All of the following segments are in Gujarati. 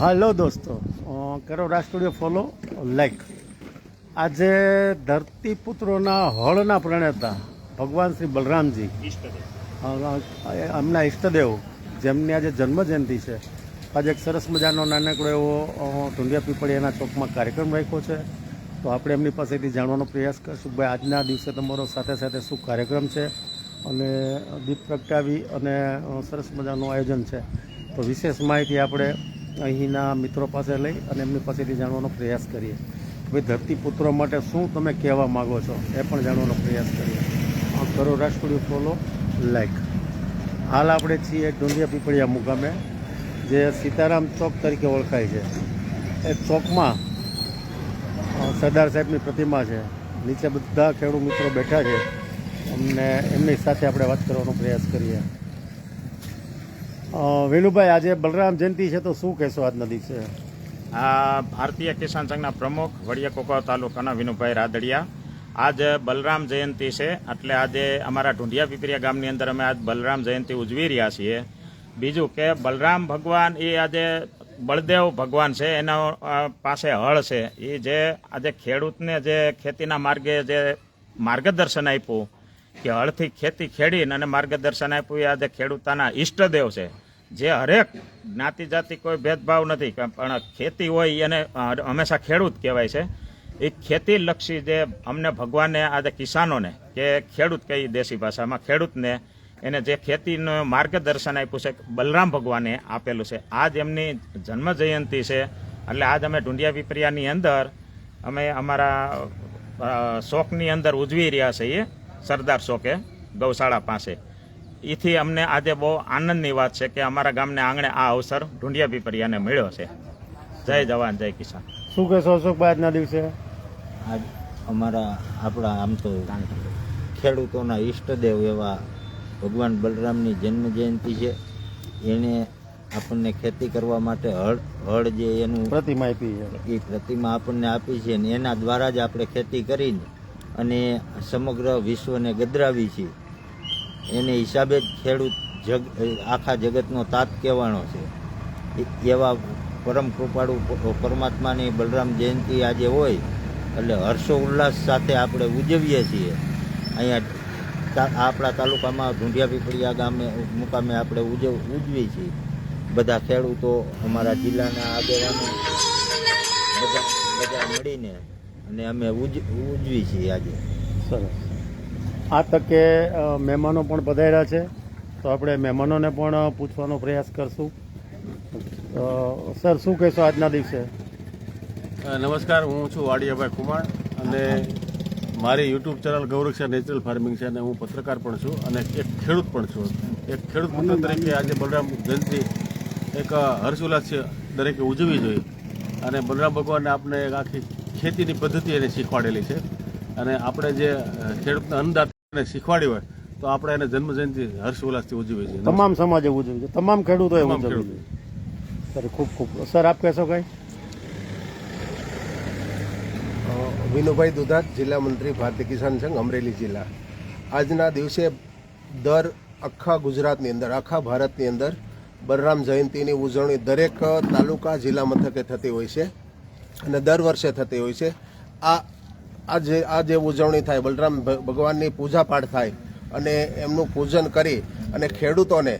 હાલો દોસ્તો. કરો રાજ સ્ટુડિયો ફોલો લાઈક આજે ધરતીપુત્રોના હળના પ્રણેતા ભગવાન શ્રી બલરામજી. એમના ઈષ્ટદેવ, જેમની આજે જન્મજયંતિ છે. આજે એક સરસ મજાનો નાનકડો એવો ઢુંડિયા પીપળિયાના ચોકમાં કાર્યક્રમ રાખ્યો છે. તો આપણે એમની પાસેથી જાણવાનો પ્રયાસ કરશું. ભાઈ, આજના દિવસે તમારો સાથે સાથે શું કાર્યક્રમ છે? અને દીપ પ્રગટાવી અને સરસ મજાનું આયોજન છે. તો વિશેષ માહિતી આપણે અહીંના મિત્રો પાસે લઈ અને એમની પાસેથી જાણવાનો પ્રયાસ કરીએ. ભાઈ ધરતીપુત્રો માટે શું તમે કહેવા માગો છો એ પણ જાણવાનો પ્રયાસ કરીએ. કરો રાષ્ટ્રીય ફોલો લાઈક હાલ આપણે છીએ ઢુંડિયા પીપળિયા મુકામે, જે સીતારામ ચોક તરીકે ઓળખાય છે. એ ચોકમાં સરદાર સાહેબની પ્રતિમા છે. નીચે બધા ખેડૂત મિત્રો બેઠા છે. અમને એમની સાથે આપણે વાત કરવાનો પ્રયાસ કરીએ. વેલુભાઈ, આજે બલરામ જયંતિ છે, તો શું કહેશો આજના દિવસે? આ ભારતીય કિસાન સંઘના પ્રમુખ વડિયા કોકા તાલુકાના વિનુભાઈ રાદડિયા. આજ બલરામ જયંતિ છે, એટલે આજે અમારા ઢુંઢિયા પીપરિયા ગામની અંદર અમે આજ બલરામ જયંતિ ઉજવી રહ્યા છીએ. બીજું કે બલરામ ભગવાન એ આજે બળદેવ ભગવાન છે, એના પાસે હળ છે. એ જે આજે ખેડૂતને જે ખેતીના માર્ગે જે માર્ગદર્શન આપ્યું કે હળથી ખેતી ખેડીને અને માર્ગદર્શન આપ્યું. એ આજે ખેડૂતોના ઈષ્ટદેવ છે. જે હરેક જ્ઞાતિ જાતિ કોઈ ભેદભાવ નથી, પણ ખેતી હોય એને હંમેશા ખેડૂત કહેવાય છે. એ ખેતીલક્ષી જે અમને ભગવાને, આજે કિસાનોને, કે ખેડૂત કઈ દેશી ભાષામાં, ખેડૂતને, એને જે ખેતીનું માર્ગદર્શન આપ્યું છે, બલરામ ભગવાને આપેલું છે. આજ એમની જન્મ જયંતિ છે. એટલે આજ અમે ઢુંડિયા પીપરિયાની અંદર અમે અમારા શોખની અંદર ઉજવી રહ્યા છીએ. સરદાર શોકે ગૌશાળા પાસે. એથી અમને આજે બહુ આનંદની વાત છે કે અમારા ગામને આંગણે આ અવસર ઢુંડિયા પીપરિયાને મળ્યો છે. જય જવાન જય કિસાન. શું કહેશો અશોકભાઈ આજના દિવસે? આજ અમારા આપણા આમ તો ખેડૂતોના ઈષ્ટદેવ એવા ભગવાન બલરામની જન્મ જયંતિ છે. એને આપણને ખેતી કરવા માટે હળ હળ જે એનું પ્રતિમા આપી છે. એ પ્રતિમા આપણને આપી છે ને એના દ્વારા જ આપણે ખેતી કરીને અને સમગ્ર વિશ્વને ગદરાવી છે. એને હિસાબે જ ખેડૂત જગ આખા જગતનો તાત કહેવાનો છે. એવા પરમ કૃપાળુ પરમાત્માની બલરામ જયંતિ આજે હોય, એટલે હર્ષો ઉલ્લાસ સાથે આપણે ઉજવીએ છીએ. અહીંયા આપણા તાલુકામાં ઢુંઢિયા પીપળિયા ગામે મુકામે આપણે ઉજવ ઉજવી છીએ. બધા ખેડૂતો અમારા જિલ્લાના આગેવાનો, બધા બધા મળીને અને અમે ઉજ ઉજવી છીએ આજે. સરસ. આ તકે મહેમાનો પણ પધાર્યા છે. તો આપણે મહેમાનોને પણ પૂછવાનો પ્રયાસ કરશું. સર શું કહેશો આજના દિવસે? નમસ્કાર. હું છું વાડિયાભાઈ કુમાર અને મારી YouTube channel Gauraksha natural farming છે અને હું પત્રકાર પણ છું અને એક ખેડૂત પણ છું. એક ખેડૂત મિત્ર તરીકે આજે બલરામ જયંતિ એક હર્ષોલ્લાસ છે દરેકે ઉજવવી જોઈએ. અને બલરામ ભગવાનને આપણે એક આખી ખેતીની પદ્ધતિ એને શીખવાડેલી છે. અને આપણે જે ખેડૂતને અન્નદાતાને શીખવાડી હોય તો આપણે એને જન્મ જયંતિ હર્ષોલ્લાસથી ઉજવીએ છીએ. તમામ સમાજે ઉજવવી છે તમામ ખેડૂતોએ ખેડૂતો. જોઈએ સર ખૂબ ખૂબ. સર આપ કહેશો કઈ? વિનુભાઈ દુધાત જિલ્લા મંત્રી ભારતીય કિસાન સંઘ અમરેલી જિલ્લા. આજના દિવસે દર આખા ગુજરાતની અંદર આખા ભારતની અંદર બલરામ જયંતિની ઉજવણી દરેક તાલુકા જિલ્લા મથકે થતી હોય છે. અને દર વર્ષે થતી હોય છે. આ આ જે આ જે ઉજવણી થાય બલરામ ભગવાનની પૂજાપાઠ થાય અને એમનું પૂજન કરી અને ખેડૂતોને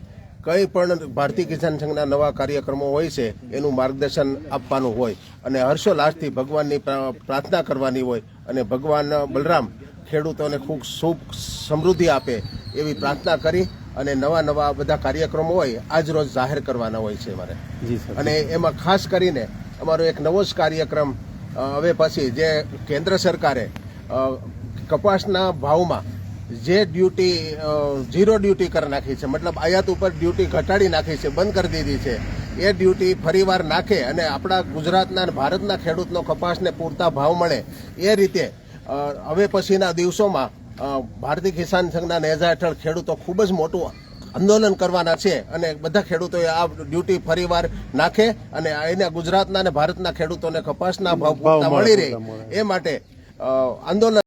કંઈ પણ ભારતીય કિસાન સંઘના નવા કાર્યક્રમો હોય છે એનું માર્ગદર્શન આપવાનું હોય અને હર્ષોલ્લાસથી ભગવાનની પ્રાર્થના કરવાની હોય અને ભગવાન બલરામ ખેડૂતોને ખૂબ સુખ સમૃદ્ધિ આપે એવી પ્રાર્થના કરી અને નવા નવા બધા કાર્યક્રમો હોય આજ રોજ જાહેર કરવાના હોય છે મારે. અને એમાં ખાસ કરીને અમારો એક નવો જ કાર્યક્રમ હવે પછી જે કેન્દ્ર સરકારે કપાસના ભાવમાં જે ડ્યુટી ઝીરો ડ્યુટી કરી નાખી છે, મતલબ આયાત ઉપર ડ્યુટી ઘટાડી નાખી છે, બંધ કરી દીધી છે, એ ડ્યુટી ફરીવાર નાખે અને આપણા ગુજરાતના ભારતના ખેડૂતનો કપાસને પૂરતા ભાવ મળે, એ રીતે હવે પછીના દિવસોમાં ભારતીય કિસાન સંઘના નેજા હેઠળ ખેડૂતો ખૂબ જ મોટું આંદોલન કરવાના છે અને બધા ખેડૂતોએ આ ડ્યુટી ફરીવાર નાખે અને એને ગુજરાતના અને ભારતના ખેડૂતોને કપાસના ભાવ મળી રહે એ માટે આંદોલન